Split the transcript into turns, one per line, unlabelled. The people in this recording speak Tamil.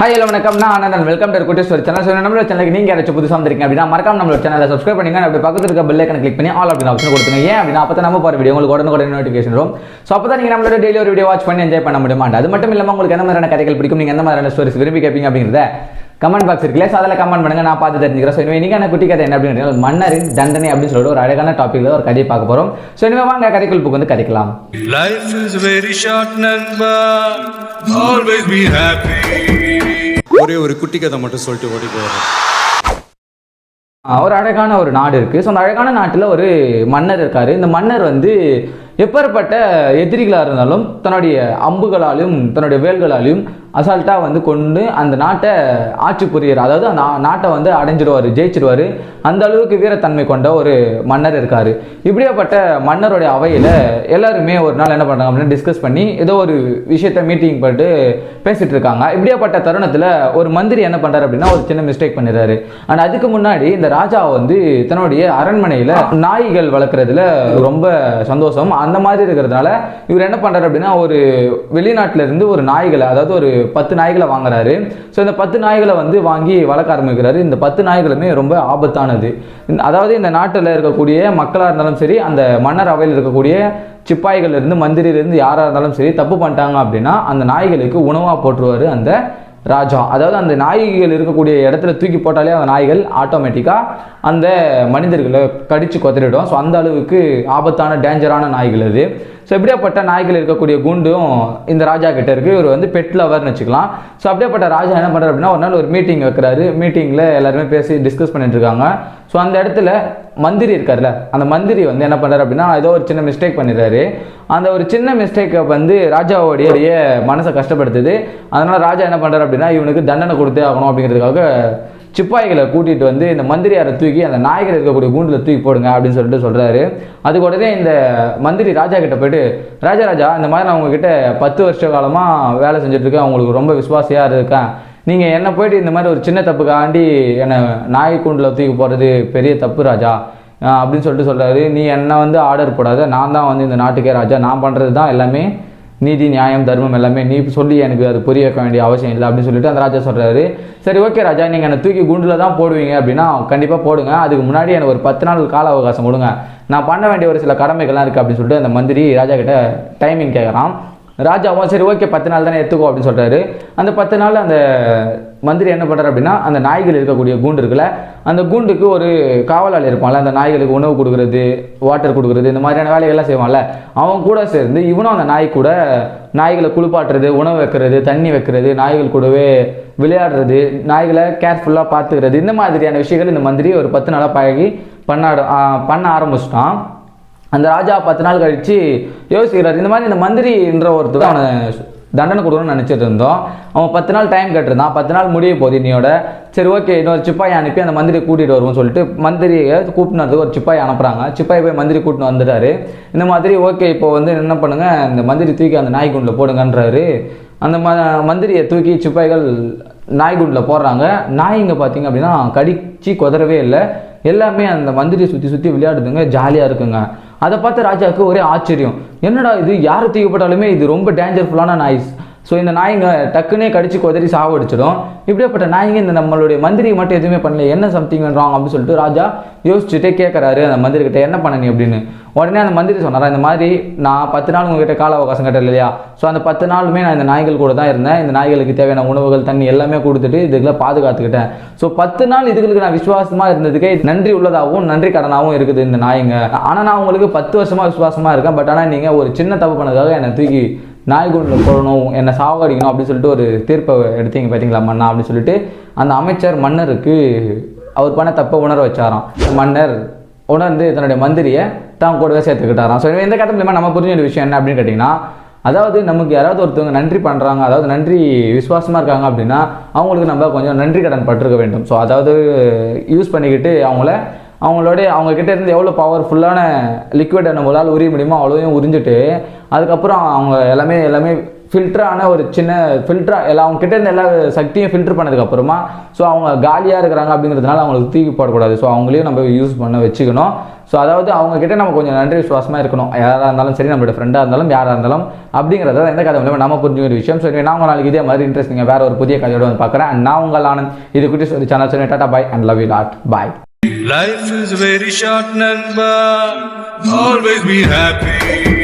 ஹாய் ஹலோ வணக்கம். நான் Anandan. Welcome to Kutty story channel so நம்மளோட சேனலுக்கு நீங்கள் யாராச்சும் புதுசாக வந்திருக்கீங்க அப்படின்னா மறக்காம நம்மளோட சேனலை சப்ஸ்கிரைப் பண்ணிங்க அப்படி பக்கத்துல இருக்க பெல் கிளிக் பண்ணி ஆல் அப்படின்னு ஆப்ஷன் கொடுத்துங்க ஏன் அப்படின்னா அப்போ நம்ம போகிற வீடியோ உங்களுக்கு உடனே உடனே நோட்டிஃபிகேஷன் வரும். ஸோ அப்போ தான் நீங்கள் நம்மளோட டெய்லி ஒரு வீடியோ வாட்ச் பண்ணி என்ஜாய் பண்ண முடியுமா? அது மட்டும் இல்லாமல் உங்களுக்கு என்ன மாதிரியான கதைகள் பிடிக்கும்? நீங்கள் எந்த மாதிரியான ஸ்டோரிஸ் விரும்பி கேட்பீங்க அப்படிங்கிறத கமெண்ட் பாக்ஸ் இருக்குல்ல ஸோ அதில் கமெண்ட் பண்ணுங்க. நான் பார்த்து தெரிஞ்சுக்கிறேன். ஸோ இனிமே நீங்கள் குட்டி கதை என்ன அப்படின்னு மன்னரின் தண்டனை அப்படின்னு சொல்லிட்டு ஒரு அழகான டாப்பிக்கில் ஒரு கதையை பார்க்க போகிறோம் ஸோ இனிமே வாங்க கதைக்குள் புக்கு வந்து கதைக்கலாம்.
Life is very short, Always be happy.
ஒரே ஒரு குட்டி கதை மட்டும் சொல்லிட்டு ஓடி போயிடுறேன்.
ஆஹ் ஒரு அழகான ஒரு நாடு இருக்குது ஸோ அந்த அழகான நாட்டில் ஒரு மன்னர் இருக்கார். இந்த மன்னர் வந்து எப்பேற்பட்ட எதிரிகளாக இருந்தாலும் தன்னுடைய அம்புகளாலும் தன்னுடைய வேல்களாலையும் அசால்ட்டாக வந்து கொண்டு அந்த நாட்டை ஆட்சி புரியிற அதாவது அந்த நாட்டை வந்து அடைஞ்சிடுவார் ஜெயிச்சிடுவார் அந்த அளவுக்கு வீரத்தன்மை கொண்ட ஒரு மன்னர் இருக்கார். இப்படியாப்பட்ட மன்னருடைய அவையில் எல்லாருமே ஒரு நாள் என்ன பண்ணுறாங்க அப்படின்னு டிஸ்கஸ் பண்ணி ஏதோ ஒரு விஷயத்த மீட்டிங் போட்டு பேசிகிட்டு இருக்காங்க. இப்படியாப்பட்ட தருணத்தில் ஒரு மந்திரி என்ன பண்ணுறாரு அப்படின்னா ஒரு சின்ன மிஸ்டேக் பண்ணிடுறாரு. அண்ட் அதுக்கு முன்னாடி இந்த ராஜா வந்து தன்னுடைய அரண்மனையில் நாய்கள் வளர்க்குறதுல ரொம்ப சந்தோஷம். அந்த மாதிரி இருக்கிறதுனால இவர் என்ன பண்ணுறாரு அப்படின்னா ஒரு வெளிநாட்டிலேருந்து ஒரு நாய்களை அதாவது ஒரு பத்து நாய்களை வாங்குறாரு. ஸோ இந்த பத்து நாய்களை வந்து வாங்கி வளர்க்க ஆரம்பிக்கிறாரு. இந்த பத்து நாய்களுமே ரொம்ப ஆபத்தானது. அதாவது இந்த நாட்டில் இருக்கக்கூடிய மக்களாக இருந்தாலும் சரி அந்த மன்னர் அவையில் இருக்கக்கூடிய சிப்பாய்கள் இருந்து மந்திரியிலிருந்து யாராக இருந்தாலும் சரி தப்பு பண்ணிட்டாங்க அப்படின்னா அந்த நாய்களுக்கு உணவாக போட்டுருவாரு அந்த ராஜா. அதாவது அந்த நாய்கள் இருக்கக்கூடிய இடத்துல தூக்கி போட்டாலே அந்த நாய்கள் ஆட்டோமேட்டிக்காக அந்த மனிதர்களை கடித்து கொத்திரிடும் ஸோ அந்த அளவுக்கு ஆபத்தான டேஞ்சரான நாய்கள் அது. ஸோ இப்படியாப்பட்ட நாய்கள் இருக்கக்கூடிய குண்டும் இந்த ராஜா கிட்ட இருக்கு. இவர் வந்து பெட் லவர்னு வச்சுக்கலாம். ஸோ அப்படியாப்பட்ட ராஜா என்ன பண்ணுறாரு அப்படின்னா ஒரு நாள் ஒரு மீட்டிங் வைக்கிறாரு. மீட்டிங்கில் எல்லாருமே பேசி டிஸ்கஸ் பண்ணிட்டு இருக்காங்க. ஸோ அந்த இடத்துல மந்திரி இருக்கார்ல அந்த மந்திரி வந்து என்ன பண்ணுறாரு அப்படின்னா ஏதோ ஒரு சின்ன மிஸ்டேக் பண்ணிடுறாரு. அந்த ஒரு சின்ன மிஸ்டேக்கை வந்து ராஜாவோடைய மனசை கஷ்டப்படுத்துது. அதனால ராஜா என்ன பண்ணுறாரு அப்படின்னா இவனுக்கு தண்டனை கொடுத்தே ஆகணும் அப்படிங்கிறதுக்காக சிப்பாய்களை கூட்டிகிட்டு வந்து இந்த மந்திரியாரை தூக்கி அந்த நாய்கள் இருக்கக்கூடிய கூண்டில் தூக்கி போடுங்க அப்படின்னு சொல்லிட்டு சொல்கிறாரு அதுக்கு உடனே இந்த மந்திரி ராஜா கிட்ட போயிட்டு ராஜா ராஜா இந்த மாதிரி நான் உங்ககிட்ட பத்து வருஷ காலமாக வேலை செஞ்சுட்ருக்கேன் அவங்களுக்கு ரொம்ப விசுவாசியாக இருக்கேன். நீங்கள் என்ன போயிட்டு இந்த மாதிரி ஒரு சின்ன தப்புக்காண்டி என்னை நாய் கூண்டில் தூக்கி போடுறது பெரிய தப்பு ராஜா. அப்படின்னு சொல்லிட்டு சொல்கிறாரு நீ என்ன வந்து ஆர்டர் போடாத. நான் தான் வந்து இந்த நாட்டுக்கே ராஜா. நான் பண்ணுறது தான் எல்லாமே நீதி நியாயம் தர்மம் எல்லாமே நீ சொல்லி எனக்கு அது புரிய வைக்க வேண்டிய அவசியம் இல்லை அப்படின்னு சொல்லிட்டு அந்த ராஜா சொல்கிறாரு சரி ஓகே ராஜா நீங்கள் என்னை தூக்கி குண்டில் தான் போடுவீங்க அப்படின்னா கண்டிப்பாக போடுங்க. அதுக்கு முன்னாடி எனக்கு ஒரு பத்து நாள் கால அவகாசம் கொடுங்க. நான் பண்ண வேண்டிய ஒரு சில கடமைகள்லாம் இருக்குது அப்படின்னு சொல்லிட்டு அந்த மந்திரி ராஜா கிட்ட டைமிங் கேட்குறான் ராஜாவும் சரி ஓகே பத்து நாள் தானே எடுத்துக்கோ அப்படின்னு சொல்கிறாரு அந்த பத்து நாள் அந்த மந்திரி என்ன பண்றாரு அப்படின்னா அந்த நாய்கள் இருக்கக்கூடிய கூண்டு இருக்குல்ல அந்த கூண்டுக்கு ஒரு காவலாளி இருப்பான்ல அந்த நாய்களுக்கு உணவு கொடுக்கறது வாட்டர் கொடுக்குறது இந்த மாதிரியான வேலைகள்லாம் செய்வான்ல. அவன் கூட சேர்ந்து இவனும் அந்த நாய் கூட நாய்களை குளிப்பாட்டுறது உணவு வைக்கிறது தண்ணி வைக்கிறது நாய்கள் கூடவே விளையாடுறது நாய்களை கேர்ஃபுல்லாக பார்த்துக்கிறது இந்த மாதிரியான விஷயங்கள் இந்த மந்திரி ஒரு பத்து நாளாக பழகி பண்ண பண்ண ஆரம்பிச்சிட்டான். அந்த ராஜா பத்து நாள் கழிச்சு யோசிக்கிறார் இந்த மாதிரி இந்த மந்திரின்ற ஒருத்தர் அவனை தண்டனை கொடுக்கணும்னு நினச்சிட்டு இருந்தோம். அவன் பத்து நாள் டைம் கேட்டிருந்தான். பத்து நாள் முடிய போகுது இன்னையோட சரி ஓகே இன்னொரு சிப்பாயை அனுப்பி அந்த மந்திரி கூட்டிகிட்டு வருவோம்னு சொல்லிட்டு மந்திரியை கூட்டினதுக்கு ஒரு சிப்பாயை அனுப்புகிறாங்க சிப்பாயை போய் மந்திரி கூட்டின்னு வந்துட்டாரு. இந்த மாதிரி ஓகே இப்போ வந்து என்ன பண்ணுங்கள் இந்த மந்திரி தூக்கி அந்த நாய்க்குண்டில் போடுங்கன்றாரு. அந்த ம மந்திரியை தூக்கி சிப்பாய்கள் நாய்குண்டில் போடுறாங்க. நாய் இங்கே பார்த்தீங்க அப்படின்னா கடிச்சு குதறவே இல்லை. எல்லாமே அந்த மந்திரியை சுற்றி சுற்றி விளையாடுதுங்க ஜாலியாக இருக்குங்க. அதை பார்த்து ராஜாவுக்கு ஒரே ஆச்சரியம். என்னடா இது யார் தூக்கப்பட்டாலுமே இது ரொம்ப டேஞ்சர்ஃபுல்லான நாய்ஸ் ஸோ இந்த நாய்ங்க டக்குனே கடிச்சு கொதறி சாவடிச்சிடும் இப்படியாப்பட்ட நாய்ங்க இந்த நம்மளுடைய மந்திரி மட்டும் எதுவுமே பண்ணல என்ன சம்திங் பண்ணுறாங்க அப்படின்னு சொல்லிட்டு ராஜா யோசிச்சுட்டே கேட்குறாரு அந்த மந்திரி கிட்ட என்ன பண்ண நீ அப்படின்னு. உடனே அந்த மந்திரி சொன்னாரா இந்த மாதிரி நான் பத்து நாள் உங்ககிட்ட கால அவகாசம் கட்டல இல்லையா? ஸோ அந்த பத்து நாளுமே நான் இந்த நாய்கள் கூட தான் இருந்தேன். இந்த நாய்களுக்கு தேவையான உணவுகள் தண்ணி எல்லாமே கொடுத்துட்டு இதுக்கெல்லாம் பாதுகாத்துக்கிட்டேன். ஸோ பத்து நாள் இதுகளுக்கு நான் விசுவாசமாக இருந்ததுக்கே நன்றி உள்ளதாகவும் நன்றி கடனாகவும் இருக்குது இந்த நாய்ங்க. ஆனால் நான் உங்களுக்கு பத்து வருஷமாக விசுவாசமாக இருக்கேன். பட் ஆனால் நீங்கள் ஒரு சின்ன தப்பு பண்ணதுக்காக என்னை தூக்கி நாய்குண்டில் போடணும் என்னை சாவடிக்கணும் அப்படின்னு சொல்லிட்டு ஒரு தீர்ப்பை எடுத்தீங்க பார்த்தீங்களா மன்னா அப்படின்னு சொல்லிட்டு அந்த அமைச்சர் மன்னருக்கு அவர் பண்ண தப்பை உணர வச்சாராம். மன்னர் உணர்ந்து தன்னுடைய மந்திரியை தான் கூடவே சேர்த்துக்கிட்டாராம். ஸோ இந்த கதை மூலியமாக நம்ம புரிஞ்ச ஒரு விஷயம் என்ன அப்படின்னு கேட்டிங்கன்னா அதாவது நமக்கு யாராவது ஒருத்தவங்க நன்றி பண்ணுறாங்க அதாவது நன்றி விசுவாசமாக இருக்காங்க அப்படின்னா அவங்களுக்கு நம்ம கொஞ்சம் நன்றி கடன் பட்டிருக்க வேண்டும். ஸோ அதாவது யூஸ் பண்ணிக்கிட்டு அவங்கள அவங்களோட அவங்கக்கிட்ட இருந்து எவ்வளோ பவர்ஃபுல்லான லிக்விட் நம்மளால் உரிய முடியுமோ அவ்வளோவையும் உறிஞ்சிட்டு அதுக்கப்புறம் அவங்க எல்லாமே எல்லாமே ஃபில்டரான ஒரு சின்ன ஃபில்டரா எல்லா அவங்க கிட்ட இருந்த எல்லா சக்தியும் ஃபில்டர் பண்ணதுக்கப்புறமா ஸோ அவங்க காலியாக இருக்கிறாங்க அப்படிங்கிறதுனால அவங்களுக்கு தூக்கி போடக்கூடாது. ஸோ அவங்களையும் நம்ம யூஸ் பண்ண வச்சுக்கணும். ஸோ அதாவது அவங்க கிட்ட நம்ம கொஞ்சம் நன்றி விசுவாசமாக இருக்கணும். யாராக இருந்தாலும் சரி நம்மளோட ஃப்ரெண்டாக இருந்தாலும் யாராக இருந்தாலும் அப்படிங்கிறத எந்த கதை மூலமாக நம்ம புரிஞ்ச ஒரு விஷயம் சரி நான் உங்க நாளைக்கு இதே மாதிரி இன்ட்ரெஸ்டிங்க வேற ஒரு புதிய கதையோட வந்து பார்க்குறேன். அண்ட் நான் உங்கள் ஆனந்த். இது குட்டி சொல்லி சேனல். சொல்லி tata bye and love you lot bye
Life is very short, Nanba. Always be happy.